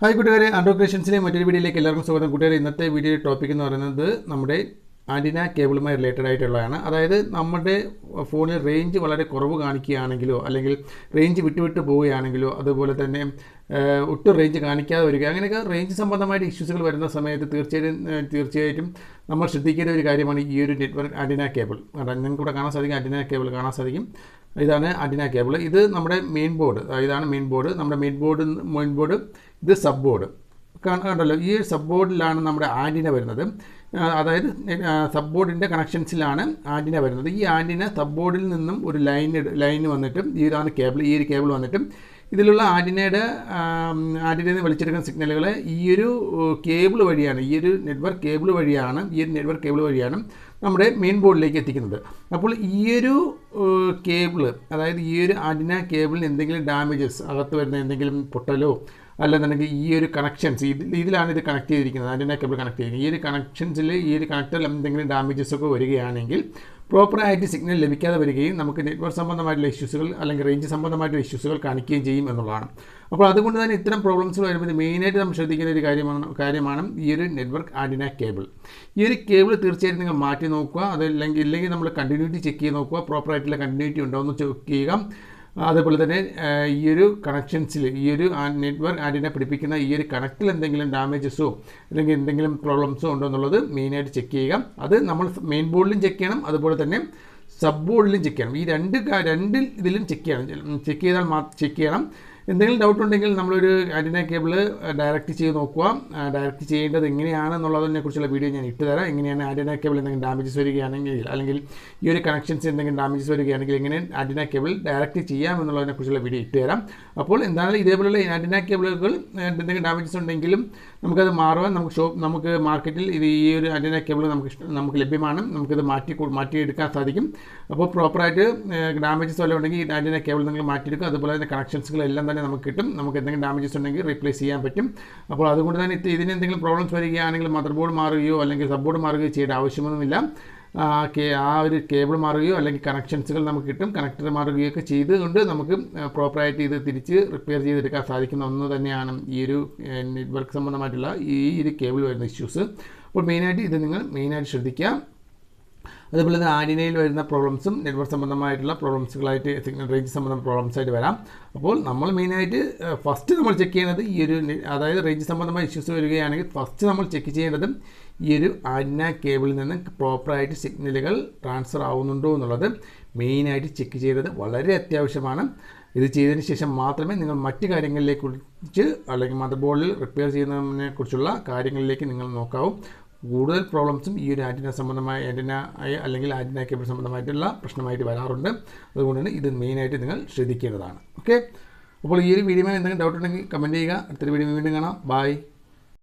Hi കൂട്ടുകാരെ ആൻഡ്രോ ക്രിയേഷൻസിലെ മറ്റൊരു വീഡിയോയിലേക്ക് എല്ലാവർക്കും സ്വാഗതം. കൂട്ടുകാരെ ഇന്നത്തെ വീഡിയോ ടോപ്പിക് എന്ന് പറയുന്നത് നമ്മുടെ ആന്റിന കേബിളുമായി റിലേറ്റഡ് ആയിട്ടുള്ളതാണ്. അതായത് നമ്മുടെ ഫോണിൽ റേഞ്ച് വളരെ കുറവ് കാണിക്കുകയാണെങ്കിലോ അല്ലെങ്കിൽ റേഞ്ച് വിട്ടുവിട്ട് വിട്ട് പോവുകയാണെങ്കിലോ അതുപോലെ തന്നെ ഒട്ടും റേഞ്ച് കാണിക്കാതെ വരിക അങ്ങനെയൊക്കെ റേഞ്ച് സംബന്ധമായിട്ട് ഇഷ്യൂസുകൾ വരുന്ന സമയത്ത് തീർച്ചയായും തീർച്ചയായിട്ടും നമ്മൾ ശ്രദ്ധിക്കേണ്ട ഒരു കാര്യമാണ് ഈ ഒരു നെറ്റ്വർക്ക് ആന്റിന കേബിൾ. നിങ്ങൾക്ക് ഇവിടെ കാണാൻ സാധിക്കും ആന്റിന കേബിൾ കാണാൻ സാധിക്കും. ഇതാണ് ആന്റിന കേബിൾ ഇത് നമ്മുടെ മെയിൻ ബോർഡ് ഇതാണ് മെയിൻ ബോർഡ് നമ്മുടെ മെയിൻ ബോർഡ് മെയിൻ ബോർഡ് ഇത് സബ് ബോർഡ് കണ്ടല്ലോ ഈ സബ് ബോർഡിലാണ് നമ്മുടെ ആന്റിന വരുന്നത്. അതായത് സബ് ബോർഡിന്റെ കണക്ഷൻസിലാണ് ആന്റിന വരുന്നത്. ഈ ആന്റിന സബ് ബോർഡിൽ നിന്നും ഒരു ലൈൻ ലൈൻ വന്നിട്ടും ഇതാണ് കേബിൾ ഈ ഒരു കേബിൾ വന്നിട്ടും ഇതിലുള്ള ആന്റിനയുടെ ആന്റിനയിൽ നിന്ന് വലിച്ചെടുക്കുന്ന സിഗ്നലുകൾ ഈ ഒരു കേബിൾ വഴിയാണ് ഈ ഒരു നെറ്റ്വർക്ക് കേബിൾ വഴിയാണ് ഈ ഒരു നെറ്റ്വർക്ക് കേബിൾ വഴിയാണ് നമ്മുടെ മെയിൻ ബോർഡിലേക്ക് എത്തിക്കുന്നത്. അപ്പോൾ ഈ ഒരു കേബിൾ അതായത് ഈ ഒരു ആന്റിന കേബിളിന് എന്തെങ്കിലും ഡാമേജസ് അകത്ത് വരുന്ന എന്തെങ്കിലും പൊട്ടലോ അല്ലെന്നുണ്ടെങ്കിൽ ഈ ഒരു കണക്ഷൻസ് ഇതിൽ ഇതിലാണ് ഇത് കണക്ട് ചെയ്തിരിക്കുന്നത്. ആന്റിന കേബിൾ കണക്ട് ചെയ്തിരിക്കുന്നത്. ഈ ഒരു കണക്ഷൻസിൽ ഈ ഒരു കണക്ടറിൽ എന്തെങ്കിലും ഡാമേജസ് ഒക്കെ വരികയാണെങ്കിൽ പ്രോപ്പറായിട്ട് സിഗ്നൽ ലഭിക്കാതെ വരികയും നമുക്ക് നെറ്റ്വർക്ക് സംബന്ധമായിട്ടുള്ള ഇഷ്യൂസുകൾ അല്ലെങ്കിൽ റേഞ്ച് സംബന്ധമായിട്ടുള്ള ഇഷ്യൂസുകൾ കാണിക്കുകയും ചെയ്യും എന്നുള്ളതാണ്. അപ്പോൾ അതുകൊണ്ട് തന്നെ ഇത്തരം പ്രോബ്ലംസ് വരുമ്പോൾ മെയിനായിട്ട് നമ്മൾ ശ്രദ്ധിക്കേണ്ട ഒരു കാര്യമാണ് കാര്യമാണ് ഈ ഒരു നെറ്റ്വർക്ക് ആന്റിന കേബിൾ ഈ ഒരു കേബിൾ തീർച്ചയായിട്ടും നിങ്ങൾ മാറ്റി നോക്കുക. അതല്ലെങ്കിൽ ഇല്ലെങ്കിൽ നമ്മൾ കണ്ടിന്യൂറ്റി ചെക്ക് ചെയ്ത് നോക്കുക. പ്രോപ്പറായിട്ടുള്ള കണ്ടിന്യൂറ്റി ഉണ്ടോ എന്ന് ചെക്ക് ചെയ്യുക. അതേപോലെ തന്നെ ഈ ഒരു കണക്ഷൻസിൽ ഈ ഒരു നെറ്റ്വർക്ക് ആന്റിനെ പിടിപ്പിക്കുന്ന ഈ ഒരു കണക്റ്റിൽ എന്തെങ്കിലും ഡാമേജസോ അല്ലെങ്കിൽ എന്തെങ്കിലും പ്രോബ്ലംസോ ഉണ്ടോ എന്നുള്ളത് മെയിനായിട്ട് ചെക്ക് ചെയ്യുക. അത് നമ്മൾ മെയിൻ ബോർഡിലും ചെക്ക് ചെയ്യണം. അതുപോലെ തന്നെ സബ് ബോർഡിലും ചെക്ക് ചെയ്യണം. ഈ രണ്ട് രണ്ടിൽ രണ്ട് ഇതിലും ചെക്ക് ചെയ്യണം. ചെക്ക് ചെയ്താൽ ചെക്ക് ചെയ്യണം. എന്തെങ്കിലും ഡൗട്ട് ഉണ്ടെങ്കിൽ നമ്മളൊരു ആന്റിന കേബിൾ ഡയറക്റ്റ് ചെയ്ത് നോക്കുക. ഡയറക്റ്റ് ചെയ്യേണ്ടത് എങ്ങനെയാണെന്നുള്ളതിനെ കുറിച്ചുള്ള വീഡിയോ ഞാൻ ഇട്ടുതരാം എങ്ങനെയാണ് ആന്റിന കേബിൾ എന്തെങ്കിലും ഡാമേജസ് വരികയാണെങ്കിൽ അല്ലെങ്കിൽ ഈ ഒരു കണക്ഷൻസ് എന്തെങ്കിലും ഡാമേജസ് വരികയാണെങ്കിൽ എങ്ങനെ ആന്റിന കേബിൾ ഡയറക്റ്റ് ചെയ്യാം എന്നുള്ളതിനെ കുറിച്ചുള്ള വീഡിയോ ഇട്ടുതരാം അപ്പോൾ എന്തായാലും ഇതേപോലുള്ള ആന്റിന കേബിളുകൾ എന്തെങ്കിലും ഡാമേജസ് ഉണ്ടെങ്കിലും നമുക്കത് മാറുവാൻ നമുക്ക് ഷോപ്പ് നമുക്ക് മാർക്കറ്റിൽ ഇത് ഈ ഒരു ആന്റിന കേബിൾ നമുക്ക് നമുക്ക് ലഭ്യമാണ്. നമുക്കിത് മാറ്റി മാറ്റിയെടുക്കാൻ സാധിക്കും. അപ്പോൾ പ്രോപ്പറായിട്ട് ഡാമേജസ് വല്ലതും ഉണ്ടെങ്കിൽ ഈ ആന്റിന കേബിൾ നിങ്ങൾ മാറ്റിയെടുക്കും അതുപോലെ തന്നെ കണക്ഷൻസുകളെല്ലാം തന്നെ നമുക്ക് കിട്ടും. നമുക്ക് എന്തെങ്കിലും ഡാമേജസ് ഉണ്ടെങ്കിൽ റീപ്ലേസ് ചെയ്യാൻ പറ്റും. അപ്പോൾ അതുകൊണ്ട് തന്നെ ഇത് ഇതിന് എന്തെങ്കിലും പ്രോബ്ലംസ് വരികയാണെങ്കിൽ മദർ ബോർഡ് മാറുകയോ അല്ലെങ്കിൽ സബ് ബോർഡ് മാറുകയോ ചെയ്യേണ്ട ആവശ്യമൊന്നുമില്ല. ആ ഒരു കേബിൾ മാറുകയോ അല്ലെങ്കിൽ കണക്ഷൻസുകൾ നമുക്ക് കിട്ടും. കണക്ടർ മാറുകയോ ഒക്കെ ചെയ്തുകൊണ്ട് നമുക്ക് പ്രോപ്പറായിട്ട് ഇത് തിരിച്ച് റിപ്പയർ ചെയ്തെടുക്കാൻ സാധിക്കുന്ന ഒന്ന് തന്നെയാണ് ഈ ഒരു നെറ്റ്വർക്ക് സംബന്ധമായിട്ടുള്ള ഈ ഒരു കേബിൾ വരുന്ന ഇഷ്യൂസ് അപ്പോൾ മെയിനായിട്ട് ഇത് നിങ്ങൾ മെയിനായിട്ട് ശ്രദ്ധിക്കുക. അതുപോലെ തന്നെ ആന്റിനയിൽ വരുന്ന പ്രോബ്ലംസും നെറ്റ്വർക്ക് സംബന്ധമായിട്ടുള്ള പ്രോബ്ലംസുകളായിട്ട് സിഗ്നൽ റേഞ്ച് സംബന്ധം പ്രോബ്ലംസ് ആയിട്ട് വരാം. അപ്പോൾ നമ്മൾ മെയിനായിട്ട് ഫസ്റ്റ് നമ്മൾ ചെക്ക് ചെയ്യുന്നത് ഈ ഒരു അതായത് റേഞ്ച് സംബന്ധമായ ഇഷ്യൂസ് വരികയാണെങ്കിൽ ഫസ്റ്റ് നമ്മൾ ചെക്ക് ചെയ്യേണ്ടതും ഈ ഒരു ആന്റിന കേബിളിൽ നിന്ന് പ്രോപ്പറായിട്ട് സിഗ്നലുകൾ ട്രാൻസ്ഫർ ആവുന്നുണ്ടോ എന്നുള്ളത് മെയിനായിട്ട് ചെക്ക് ചെയ്തത് വളരെ അത്യാവശ്യമാണ്. ഇത് ചെയ്തതിന് ശേഷം മാത്രമേ നിങ്ങൾ മറ്റ് കാര്യങ്ങളിലേക്ക് കുറിച്ച് അല്ലെങ്കിൽ മദർ ബോർഡിൽ റിപ്പയർ ചെയ്യുന്നതിനെ കുറിച്ചുള്ള കാര്യങ്ങളിലേക്ക് നിങ്ങൾ നോക്കാവൂ. കൂടുതൽ പ്രോബ്ലംസും ഈ ഒരു ആന്റിന സംബന്ധമായ ആന്റിന അല്ലെങ്കിൽ ആന്റിന കേബിൾ സംബന്ധമായിട്ടുള്ള പ്രശ്നമായിട്ട് വരാറുണ്ട്. അതുകൊണ്ട് തന്നെ ഇത് മെയിനായിട്ട് നിങ്ങൾ ശ്രദ്ധിക്കേണ്ടതാണ്. ഓക്കെ അപ്പോൾ ഈ ഒരു വീഡിയോ എന്തെങ്കിലും ഡൗട്ട് ഉണ്ടെങ്കിൽ കമന്റ് ചെയ്യുക. അടുത്തൊരു വീഡിയോ വീണ്ടും കാണാം. ബൈ